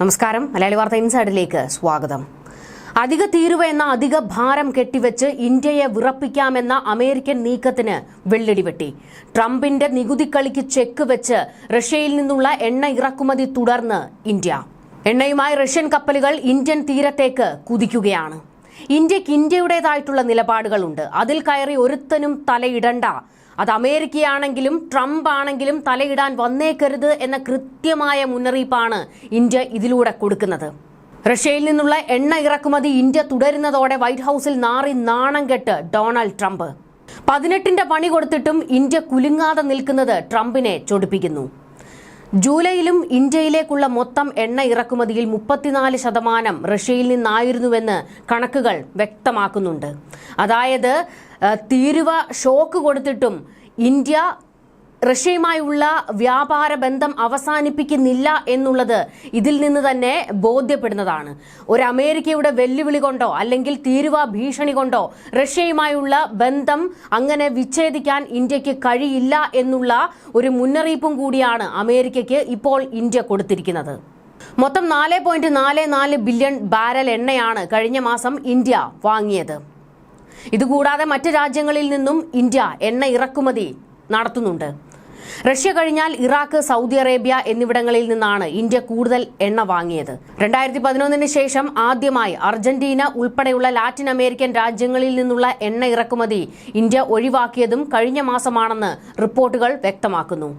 നമസ്കാരം. മലയാളി വാർത്ത ഇൻസൈഡിലേക്ക് സ്വാഗതം. അധിക തീരുവ എന്ന അധിക ഭാരം കെട്ടിവെച്ച് ഇന്ത്യയെ വിറപ്പിക്കാമെന്ന അമേരിക്കൻ നീക്കത്തിന് വെള്ളടി വെട്ടി. ട്രംപിന്റെ നികുതി കളിക്ക് ചെക്ക് വെച്ച് റഷ്യയിൽ നിന്നുള്ള എണ്ണ ഇറക്കുമതി തുടർന്ന് ഇന്ത്യ. എണ്ണയുമായി റഷ്യൻ കപ്പലുകൾ ഇന്ത്യൻ തീരത്തേക്ക് കുതിക്കുകയാണ്. ഇന്ത്യയ്ക്ക് ഇന്ത്യയുടേതായിട്ടുള്ള നിലപാടുകളുണ്ട്. അതിൽ കയറി ഒരുത്തനും തലയിടണ്ട അത് അമേരിക്കയാണെങ്കിലും ട്രംപ് ആണെങ്കിലും തലയിടാൻ വന്നേക്കരുത് എന്ന കൃത്യമായ മുന്നറിയിപ്പാണ് ഇന്ത്യ ഇതിലൂടെ കൊടുക്കുന്നത്. റഷ്യയിൽ നിന്നുള്ള എണ്ണ ഇറക്കുമതി ഇന്ത്യ തുടരുന്നതോടെ വൈറ്റ് ഹൗസിൽ നാറി നാണം കെട്ട് ഡൊണാൾഡ് ട്രംപ്. പതിനെട്ടിന്റെ പണി കൊടുത്തിട്ടും ഇന്ത്യ കുലുങ്ങാതെ നിൽക്കുന്നത് ട്രംപിനെ ചൊടിപ്പിക്കുന്നു. ജൂലൈയിലും ഇന്ത്യയിലേക്കുള്ള മൊത്തം എണ്ണ ഇറക്കുമതിയിൽ മുപ്പത്തിനാല് ശതമാനം റഷ്യയിൽ നിന്നായിരുന്നുവെന്ന് കണക്കുകൾ വ്യക്തമാക്കുന്നുണ്ട്. അതായത് തീരുവ ഷോക്ക് കൊടുത്തിട്ടും ഇന്ത്യ റഷ്യയുമായുള്ള വ്യാപാര ബന്ധം അവസാനിപ്പിക്കുന്നില്ല എന്നുള്ളത് ഇതിൽ നിന്ന് തന്നെ ബോധ്യപ്പെടുന്നതാണ്. ഒരു അമേരിക്കയുടെ വെല്ലുവിളി കൊണ്ടോ അല്ലെങ്കിൽ തീരുവ ഭീഷണി കൊണ്ടോ റഷ്യയുമായുള്ള ബന്ധം അങ്ങനെ വിച്ഛേദിക്കാൻ ഇന്ത്യയ്ക്ക് കഴിയില്ല എന്നുള്ള ഒരു മുന്നറിയിപ്പും കൂടിയാണ് അമേരിക്കയ്ക്ക് ഇപ്പോൾ ഇന്ത്യ കൊടുത്തിരിക്കുന്നത്. മൊത്തം നാല് പോയിന്റ് നാല് നാല് ബില്യൺ ബാരൽ എണ്ണയാണ് കഴിഞ്ഞ മാസം ഇന്ത്യ വാങ്ങിയത്. ഇതുകൂടാതെ മറ്റ് രാജ്യങ്ങളിൽ നിന്നും ഇന്ത്യ എണ്ണ ഇറക്കുമതി നടത്തുന്നുണ്ട്. റഷ്യ കഴിഞ്ഞാൽ ഇറാഖ് സൗദി അറേബ്യ എന്നിവിടങ്ങളിൽ നിന്നാണ് ഇന്ത്യ കൂടുതൽ എണ്ണ വാങ്ങിയത്. രണ്ടായിരത്തി പതിനൊന്നിന് ശേഷം ആദ്യമായി അർജന്റീന ഉൾപ്പെടെയുള്ള ലാറ്റിൻ അമേരിക്കൻ രാജ്യങ്ങളിൽ നിന്നുള്ള എണ്ണ ഇറക്കുമതി ഇന്ത്യ ഒഴിവാക്കിയതും കഴിഞ്ഞ മാസമാണെന്ന് റിപ്പോർട്ടുകൾ വ്യക്തമാക്കുന്നു.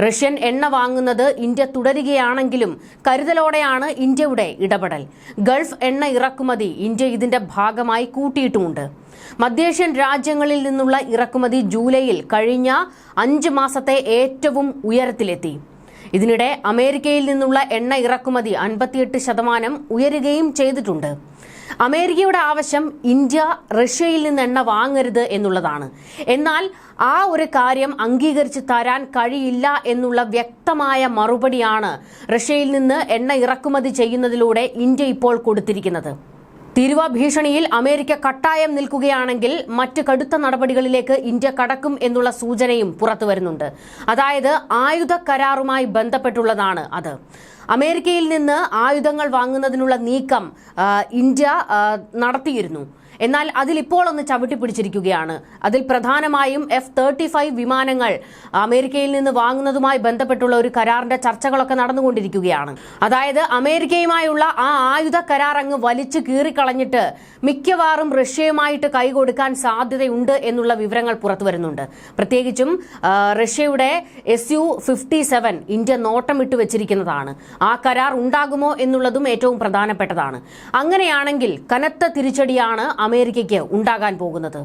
റഷ്യൻ എണ്ണ വാങ്ങുന്നത് ഇന്ത്യ തുടരുകയാണെങ്കിലും കരുതലോടെയാണ് ഇന്ത്യയുടെ ഇടപെടൽ. ഗൾഫ് എണ്ണ ഇറക്കുമതി ഇന്ത്യ ഇതിന്റെ ഭാഗമായി കൂട്ടിയിട്ടുമുണ്ട്. മധ്യേഷ്യൻ രാജ്യങ്ങളിൽ നിന്നുള്ള ഇറക്കുമതി ജൂലൈയിൽ കഴിഞ്ഞ അഞ്ച് മാസത്തെ ഏറ്റവും ഉയരത്തിലെത്തി. ഇതിനിടെ അമേരിക്കയിൽ നിന്നുള്ള എണ്ണ ഇറക്കുമതി അൻപത്തിയെട്ട് ശതമാനം ഉയരുകയും ചെയ്തിട്ടുണ്ട്. അമേരിക്കയുടെ ആവശ്യം ഇന്ത്യ റഷ്യയിൽ നിന്ന് എണ്ണ വാങ്ങരുത് എന്നുള്ളതാണ്. എന്നാൽ ആ ഒരു കാര്യം അംഗീകരിച്ച് തരാൻ കഴിയില്ല എന്നുള്ള വ്യക്തമായ മറുപടിയാണ് റഷ്യയിൽ നിന്ന് എണ്ണ ഇറക്കുമതി ചെയ്യുന്നതിലൂടെ ഇന്ത്യ ഇപ്പോൾ കൊടുത്തിരിക്കുന്നത്. തീരുവ ഭീഷണിയിൽ അമേരിക്ക കട്ടായം നിൽക്കുകയാണെങ്കിൽ മറ്റ് കടുത്ത നടപടികളിലേക്ക് ഇന്ത്യ കടക്കും എന്നുള്ള സൂചനയും പുറത്തുവരുന്നുണ്ട് അതായത് ആയുധ കരാറുമായി ബന്ധപ്പെട്ടുള്ളതാണ് അത്. അമേരിക്കയിൽ നിന്ന് ആയുധങ്ങൾ വാങ്ങുന്നതിനുള്ള നീക്കം ഇന്ത്യ നടത്തിയിരുന്നു. എന്നാൽ അതിൽ ഇപ്പോൾ ഒന്ന് ചവിട്ടി പിടിച്ചിരിക്കുകയാണ്. അതിൽ പ്രധാനമായും എഫ് തേർട്ടി ഫൈവ് വിമാനങ്ങൾ അമേരിക്കയിൽ നിന്ന് വാങ്ങുന്നതുമായി ബന്ധപ്പെട്ടുള്ള ഒരു കരാറിന്റെ ചർച്ചകളൊക്കെ നടന്നുകൊണ്ടിരിക്കുകയാണ്. അതായത് അമേരിക്കയുമായുള്ള ആ ആയുധ കരാർ അങ്ങ് വലിച്ചു കീറിക്കളഞ്ഞിട്ട് മിക്കവാറും റഷ്യയുമായിട്ട് കൈകൊടുക്കാൻ സാധ്യതയുണ്ട് എന്നുള്ള വിവരങ്ങൾ പുറത്തു വരുന്നുണ്ട്. പ്രത്യേകിച്ചും റഷ്യയുടെ S U fifty seven India നോട്ടമിട്ട് വെച്ചിരിക്കുന്നതാണ്. ആ കരാർ ഉണ്ടാകുമോ എന്നുള്ളതും ഏറ്റവും പ്രധാനപ്പെട്ടതാണ്. അങ്ങനെയാണെങ്കിൽ കനത്ത തിരിച്ചടിയാണ് അമേരിക്കയ്ക്ക് ഉണ്ടാകാൻ പോകുന്നത്.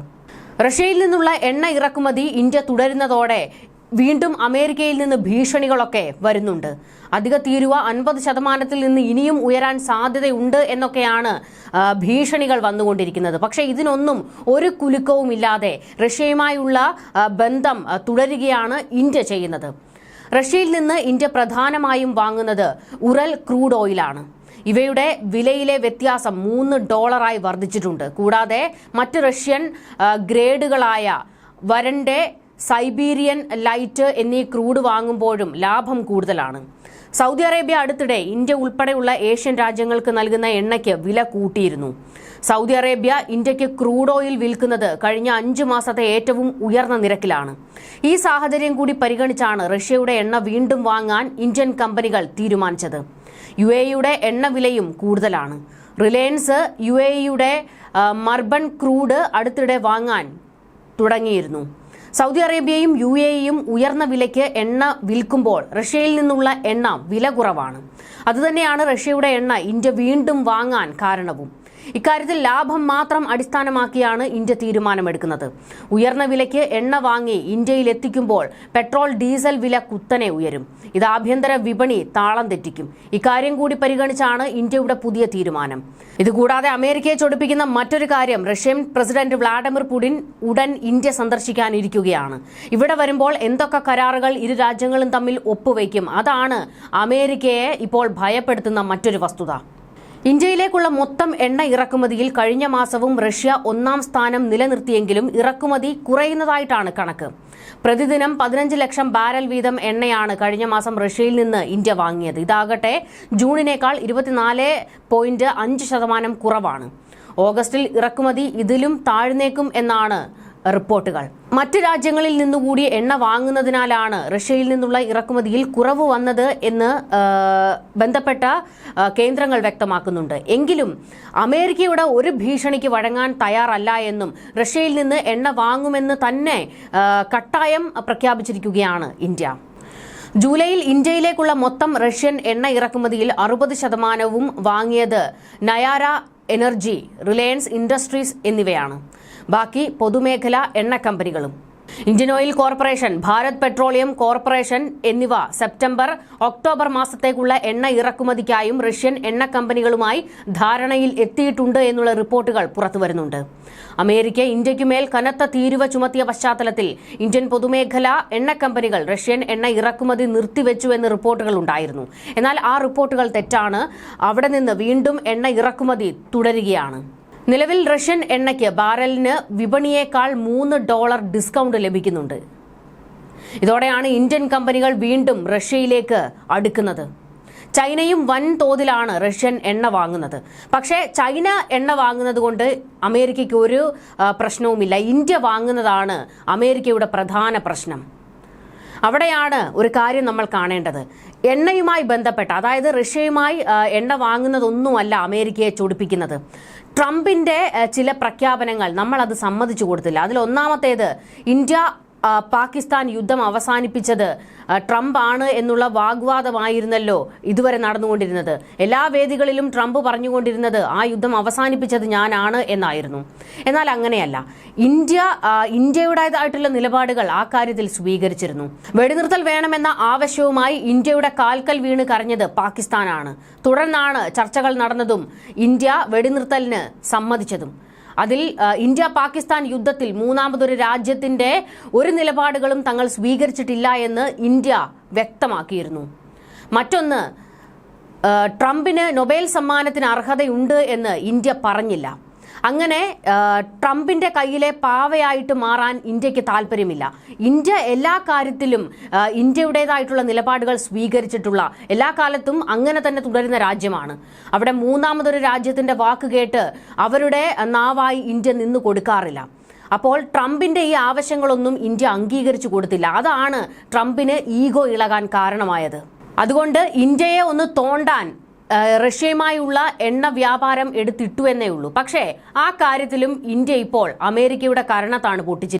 റഷ്യയിൽ നിന്നുള്ള എണ്ണ ഇറക്കുമതി ഇന്ത്യ തുടരുന്നതോടെ വീണ്ടും അമേരിക്കയിൽ നിന്ന് ഭീഷണികളൊക്കെ വരുന്നുണ്ട്. അധിക തീരുവ അൻപത് ശതമാനത്തിൽ നിന്ന് ഇനിയും ഉയരാൻ സാധ്യതയുണ്ട് എന്നൊക്കെയാണ് ഭീഷണികൾ വന്നുകൊണ്ടിരിക്കുന്നത്. പക്ഷേ ഇതിനൊന്നും ഒരു കുലുക്കവും ഇല്ലാതെ റഷ്യയുമായുള്ള ബന്ധം തുടരുകയാണ് ഇന്ത്യ ചെയ്യുന്നത്. റഷ്യയിൽ നിന്ന് ഇന്ത്യ പ്രധാനമായും വാങ്ങുന്നത് ഉറൽ ക്രൂഡ് ഓയിലാണ്. ഇവയുടെ വിലയിലെ വ്യത്യാസം മൂന്ന് ഡോളറായി വർദ്ധിച്ചിട്ടുണ്ട്. കൂടാതെ മറ്റ് റഷ്യൻ ഗ്രേഡുകളായ വരന്റെ സൈബീരിയൻ ലൈറ്റ് എന്നീ ക്രൂഡ് വാങ്ങുമ്പോഴും ലാഭം കൂടുതലാണ്. സൗദി അറേബ്യ അടുത്തിടെ ഇന്ത്യ ഉൾപ്പെടെയുള്ള ഏഷ്യൻ രാജ്യങ്ങൾക്ക് നൽകുന്ന എണ്ണയ്ക്ക് വില കൂട്ടിയിരുന്നു. സൗദി അറേബ്യ ഇന്ത്യയ്ക്ക് ക്രൂഡ് ഓയിൽ വിൽക്കുന്നത് കഴിഞ്ഞ അഞ്ചു മാസത്തെ ഏറ്റവും ഉയർന്ന നിരക്കിലാണ്. ഈ സാഹചര്യം കൂടി പരിഗണിച്ചാണ് റഷ്യയുടെ എണ്ണ വീണ്ടും വാങ്ങാൻ ഇന്ത്യൻ കമ്പനികൾ തീരുമാനിച്ചത്. യു എയുടെ എണ്ണ വിലയും കൂടുതലാണ്. റിലയൻസ് യു എയുടെ മർബൺ ക്രൂഡ് അടുത്തിടെ വാങ്ങാൻ തുടങ്ങിയിരുന്നു. സൗദി അറേബ്യയും യു എയും ഉയർന്ന വിലയ്ക്ക് എണ്ണ വിൽക്കുമ്പോൾ റഷ്യയിൽ നിന്നുള്ള എണ്ണ വില കുറവാണ്. അതുതന്നെയാണ് റഷ്യയുടെ എണ്ണ ഇന്ത്യ വീണ്ടും വാങ്ങാൻ കാരണവും. ഇക്കാര്യത്തിൽ ലാഭം മാത്രം അടിസ്ഥാനമാക്കിയാണ് ഇന്ത്യ തീരുമാനമെടുക്കുന്നത്. ഉയർന്ന വിലയ്ക്ക് എണ്ണ വാങ്ങി ഇന്ത്യയിൽ എത്തിക്കുമ്പോൾ പെട്രോൾ ഡീസൽ വില കുത്തനെ ഉയരും. ഇത് ആഭ്യന്തര വിപണി താളം തെറ്റിക്കും. ഇക്കാര്യം കൂടി പരിഗണിച്ചാണ് ഇന്ത്യയുടെ പുതിയ തീരുമാനം. ഇതുകൂടാതെ അമേരിക്കയെ ചൊടിപ്പിക്കുന്ന മറ്റൊരു കാര്യം റഷ്യൻ പ്രസിഡന്റ് വ്ളാഡിമിർ പുടിൻ ഉടൻ ഇന്ത്യ സന്ദർശിക്കാനിരിക്കുകയാണ്. ഇവിടെ വരുമ്പോൾ എന്തൊക്കെ കരാറുകൾ ഇരു രാജ്യങ്ങളും തമ്മിൽ ഒപ്പുവയ്ക്കും? അതാണ് അമേരിക്കയെ ഇപ്പോൾ ഭയപ്പെടുത്തുന്ന മറ്റൊരു വസ്തുത. ഇന്ത്യയിലേക്കുള്ള മൊത്തം എണ്ണ ഇറക്കുമതിയിൽ കഴിഞ്ഞ മാസവും റഷ്യ ഒന്നാം സ്ഥാനം നിലനിർത്തിയെങ്കിലും ഇറക്കുമതി കുറയുന്നതായിട്ടാണ് കണക്ക്. പ്രതിദിനം പതിനഞ്ച് ലക്ഷം ബാരൽ വീതം എണ്ണയാണ് കഴിഞ്ഞ മാസം റഷ്യയിൽ നിന്ന് ഇന്ത്യ വാങ്ങിയത്. ഇതാകട്ടെ ജൂണിനേക്കാൾ ഇരുപത്തിനാല് പോയിന്റ് അഞ്ച് ശതമാനം കുറവാണ്. ഓഗസ്റ്റിൽ ഇറക്കുമതി ഇതിലും താഴ്ന്നേക്കും എന്നാണ് റിപ്പോർട്ടുകൾ. മറ്റ് രാജ്യങ്ങളിൽ നിന്നുകൂടി എണ്ണ വാങ്ങുന്നതിനാലാണ് റഷ്യയിൽ നിന്നുള്ള ഇറക്കുമതിയിൽ കുറവ് വന്നത് എന്ന് ബന്ധപ്പെട്ട കേന്ദ്രങ്ങൾ വ്യക്തമാക്കുന്നുണ്ട്. എങ്കിലും അമേരിക്കയുടെ ഒരു ഭീഷണിക്ക് വഴങ്ങാൻ തയ്യാറല്ല എന്നും റഷ്യയിൽ നിന്ന് എണ്ണ വാങ്ങുമെന്ന് തന്നെ കട്ടായം പ്രഖ്യാപിച്ചിരിക്കുകയാണ് ഇന്ത്യ. ജൂലൈയിൽ ഇന്ത്യയിലേക്കുള്ള മൊത്തം റഷ്യൻ എണ്ണ ഇറക്കുമതിയിൽ അറുപത് ശതമാനവും വാങ്ങിയത് നയാര എനർജി റിലയൻസ് ഇൻഡസ്ട്രീസ് എന്നിവയാണ്. ബാക്കി പൊതുമേഖല എണ്ണ കമ്പനികളും. Indian oil corporation Bharat petroleum corporation എന്നിവ സെപ്റ്റംബർ ഒക്ടോബർ മാസത്തേക്കുള്ള എണ്ണ ഇറക്കുമതിക്കായും റഷ്യൻ എണ്ണ കമ്പനികളുമായി ധാരണയിൽ എത്തിയിട്ടുണ്ട് എന്നുള്ള റിപ്പോർട്ടുകൾ പുറത്തുവരുന്നുണ്ട്. അമേരിക്ക ഇന്ത്യയ്ക്കുമേൽ കനത്ത തീരുവ ചുമത്തിയ പശ്ചാത്തലത്തിൽ ഇന്ത്യൻ പൊതുമേഖല എണ്ണ കമ്പനികൾ റഷ്യൻ എണ്ണ ഇറക്കുമതി നിർത്തിവെച്ചു എന്ന റിപ്പോർട്ടുകൾ ഉണ്ടായിരുന്നു. എന്നാൽ ആ റിപ്പോർട്ടുകൾ തെറ്റാണ്. അവിടെ നിന്ന് വീണ്ടും എണ്ണ ഇറക്കുമതി തുടരുകയാണ്. നിലവിൽ റഷ്യൻ എണ്ണയ്ക്ക് ബാരലിന് വിപണിയേക്കാൾ മൂന്ന് ഡോളർ ഡിസ്കൗണ്ട് ലഭിക്കുന്നുണ്ട്. ഇതോടെയാണ് ഇന്ത്യൻ കമ്പനികൾ വീണ്ടും റഷ്യയിലേക്ക് അടുക്കുന്നത്. ചൈനയും വൻ തോതിലാണ് റഷ്യൻ എണ്ണ വാങ്ങുന്നത്. പക്ഷേ ചൈന എണ്ണ വാങ്ങുന്നത് കൊണ്ട് അമേരിക്കയ്ക്ക് ഒരു പ്രശ്നവുമില്ല. ഇന്ത്യ വാങ്ങുന്നതാണ് അമേരിക്കയുടെ പ്രധാന പ്രശ്നം. അവിടെയാണ് ഒരു കാര്യം നമ്മൾ കാണേണ്ടത്. എണ്ണയുമായി ബന്ധപ്പെട്ട അതായത് റഷ്യയുമായി എണ്ണ വാങ്ങുന്നതൊന്നുമല്ല അമേരിക്കയെ ചൊടിപ്പിക്കുന്നത്. ട്രംപിന്റെ ചില പ്രഖ്യാപനങ്ങൾ നമ്മൾ അത് സമ്മതിച്ചു കൊടുത്തില്ല. അതിൽ ഒന്നാമത്തേത് ഇന്ത്യ പാകിസ്ഥാൻ യുദ്ധം അവസാനിപ്പിച്ചത് ട്രംപ് ആണ് എന്നുള്ള വാഗ്വാദമായിരുന്നല്ലോ ഇതുവരെ നടന്നുകൊണ്ടിരുന്നത്. എല്ലാ വേദികളിലും ട്രംപ് പറഞ്ഞുകൊണ്ടിരുന്നത് ആ യുദ്ധം അവസാനിപ്പിച്ചത് ഞാനാണ് എന്നായിരുന്നു. എന്നാൽ അങ്ങനെയല്ല. ഇന്ത്യ ഇന്ത്യയുടേതായിട്ടുള്ള നിലപാടുകൾ ആ കാര്യത്തിൽ സ്വീകരിച്ചിരുന്നു. വെടിനിർത്തൽ വേണമെന്ന ആവശ്യവുമായി ഇന്ത്യയുടെ കാൽക്കൽ വീണ് കരഞ്ഞത് പാകിസ്ഥാനാണ്. തുടർന്നാണ് ചർച്ചകൾ നടന്നതും ഇന്ത്യ വെടിനിർത്തലിന് സമ്മതിച്ചതും. അതിൽ ഇന്ത്യ പാകിസ്ഥാൻ യുദ്ധത്തിൽ മൂന്നാമതൊരു രാജ്യത്തിന്റെ ഒരു നിലപാടുകളും തങ്ങൾ സ്വീകരിച്ചിട്ടില്ല എന്ന് ഇന്ത്യ വ്യക്തമാക്കിയിരുന്നു. മറ്റൊന്ന് ട്രംപിന് നൊബേൽ സമ്മാനത്തിന് അർഹതയുണ്ട് എന്ന് ഇന്ത്യ പറഞ്ഞില്ല. അങ്ങനെ ട്രംപിന്റെ കയ്യിലെ പാവയായിട്ട് മാറാൻ ഇന്ത്യയ്ക്ക് താല്പര്യമില്ല. ഇന്ത്യ എല്ലാ കാര്യത്തിലും ഇന്ത്യയുടേതായിട്ടുള്ള നിലപാടുകൾ സ്വീകരിച്ചിട്ടുള്ള എല്ലാ കാലത്തും അങ്ങനെ തന്നെ തുടരുന്ന രാജ്യമാണ്. അവിടെ മൂന്നാമതൊരു രാജ്യത്തിന്റെ വാക്ക് കേട്ട് അവരുടെ നാവായി ഇന്ത്യ നിന്ന് കൊടുക്കാറില്ല. അപ്പോൾ ട്രംപിന്റെ ഈ ആവശ്യങ്ങളൊന്നും ഇന്ത്യ അംഗീകരിച്ചു കൊടുത്തില്ല. അതാണ് ട്രംപിന് ഈഗോ ഇളകാൻ കാരണമായത്. അതുകൊണ്ട് ഇന്ത്യയെ ഒന്ന് തോണ്ടാൻ റഷ്യയുമായുള്ള എണ്ണ വ്യാപാരം എടുത്തിട്ടു എന്നേ ഉള്ളൂ. പക്ഷേ ആ കാര്യത്തിലും ഇന്ത്യ ഇപ്പോൾ അമേരിക്കയുടെ കരണത്താണ് പൊട്ടിച്ചിരിക്കുന്നത്